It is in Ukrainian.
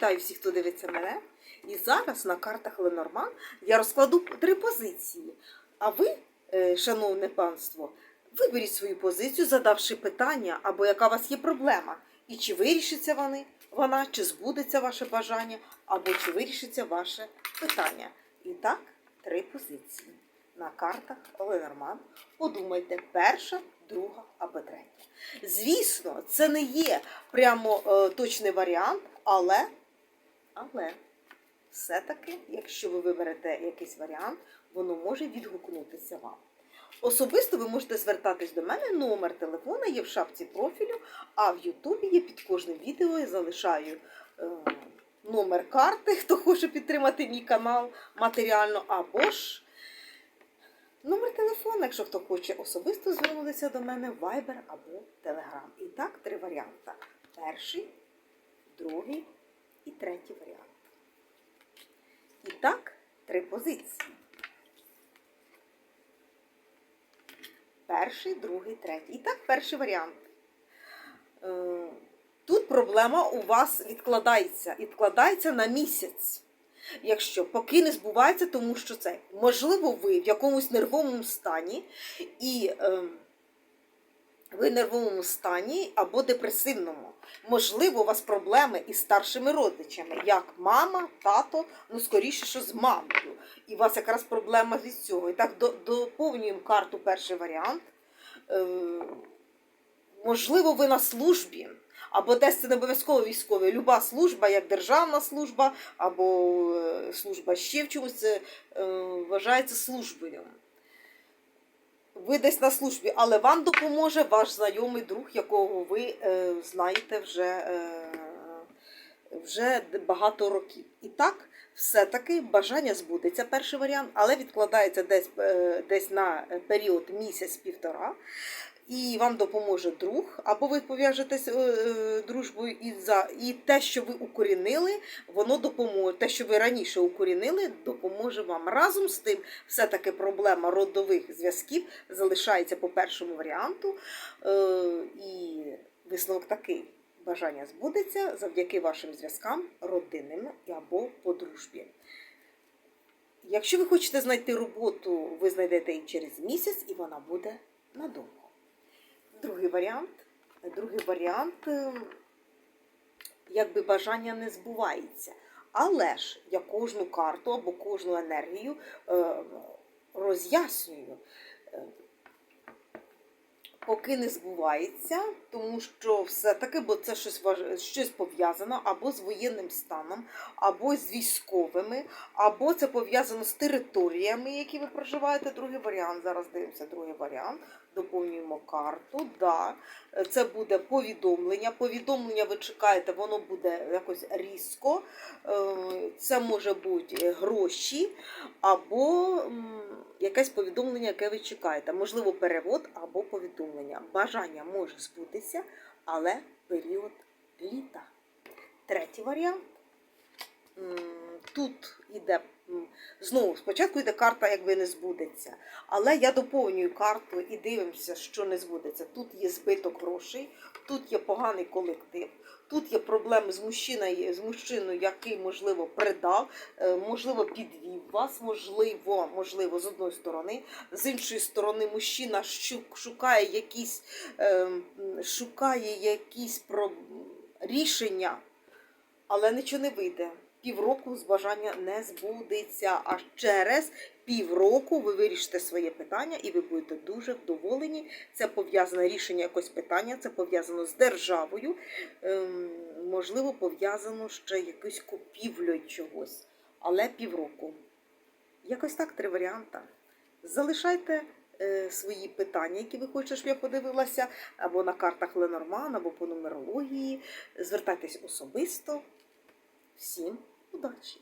Вітаю всіх, хто дивиться мене. І зараз на картах Ленорман я розкладу три позиції. А ви, е, шановне панство, виберіть свою позицію, задавши питання, або яка у вас є проблема. І чи вирішиться вони, вона, чи збудеться ваше бажання, або чи вирішиться ваше питання. І так, три позиції. На картах Ленорман. Подумайте, перша, друга або третя. Звісно, це не є прямо е, точний варіант, але, але все-таки, якщо ви виберете якийсь варіант, воно може відгукнутися вам. Особисто ви можете звертатись до мене, номер телефона є в шапці профілю, а в Ютубі є під кожним відео я залишаю е, номер карти, хто хоче підтримати мій канал матеріально, або ж номер телефону, якщо хто хоче особисто звернутися до мене Viber або Telegram. І так, три варіанти. Перший, другий і третій варіант. І так, три позиції. Перший, другий, третій. І так, перший варіант. Е, Тут проблема у вас відкладається. Відкладається на місяць. Якщо поки не збувається, тому що це можливо ви в якомусь нервовому стані, і е, ви в нервовому стані або депресивному. Можливо, у вас проблеми із старшими родичами, як мама, тато, ну скоріше, що з мамою. І у вас якраз проблема від цього. І так доповнюємо карту перший варіант. Е, можливо, ви на службі. Або десь це не обов'язково військові. Люба служба, як державна служба, або е, служба ще в чомусь, це е, вважається службою. Ви десь на службі, але вам допоможе ваш знайомий друг, якого ви е, знаєте вже, е, вже багато років. І так, все-таки бажання збудеться перший варіант, але відкладається десь, е, десь на період місяць-півтора. І вам допоможе друг, або ви пов'яжетесь е, е, дружбою і за і те, що ви укорінили, воно допоможе. Те, що ви раніше укорінили, допоможе вам. Разом з тим, все-таки проблема родових зв'язків залишається по першому варіанту. Е, і висновок такий: бажання збудеться завдяки вашим зв'язкам родинним або по дружбі. Якщо ви хочете знайти роботу, ви знайдете її через місяць, і вона буде надовго. Другий варіант. Другий варіант, е, якби бажання не збувається. Але ж я кожну карту або кожну енергію е, роз'яснюю. Поки не збувається, тому що все-таки, бо це щось щось пов'язано або з воєнним станом, або з військовими, або це пов'язано з територіями, які ви проживаєте. Другий варіант. Зараз дивимося другий варіант. Доповнюємо карту. Да, це буде повідомлення. Повідомлення ви чекаєте, воно буде якось різко. Е, Це може бути гроші або якесь повідомлення, яке ви чекаєте. Можливо, перевод або повідомлення. Бажання може збутися, але період літа. Третій варіант. Тут іде м, знову спочатку йде карта, якби не збудеться. Але я доповнюю карту і дивимося, що не збудеться. Тут є збиток грошей, тут є поганий колектив, тут є проблеми з мужчиною, з мужчиною, який, можливо, предав, е, можливо, підвів вас, можливо, можливо, з одної сторони, з іншої сторони, мужчина шукає якісь, е, шукає якісь рішення, але нічого не вийде. Півроку з бажання не збудеться. А через півроку ви вирішите своє питання і ви будете дуже вдоволені. Це пов'язане рішення якогось питання, це пов'язано з державою, ем, можливо, пов'язано ще якоюсь купівлею чогось. Але півроку. Якось так три варіанти. Залишайте е, свої питання, які ви хочете, щоб я подивилася, або на картах Ленорман, або по нумерології. Звертайтесь особисто. Всім удачі!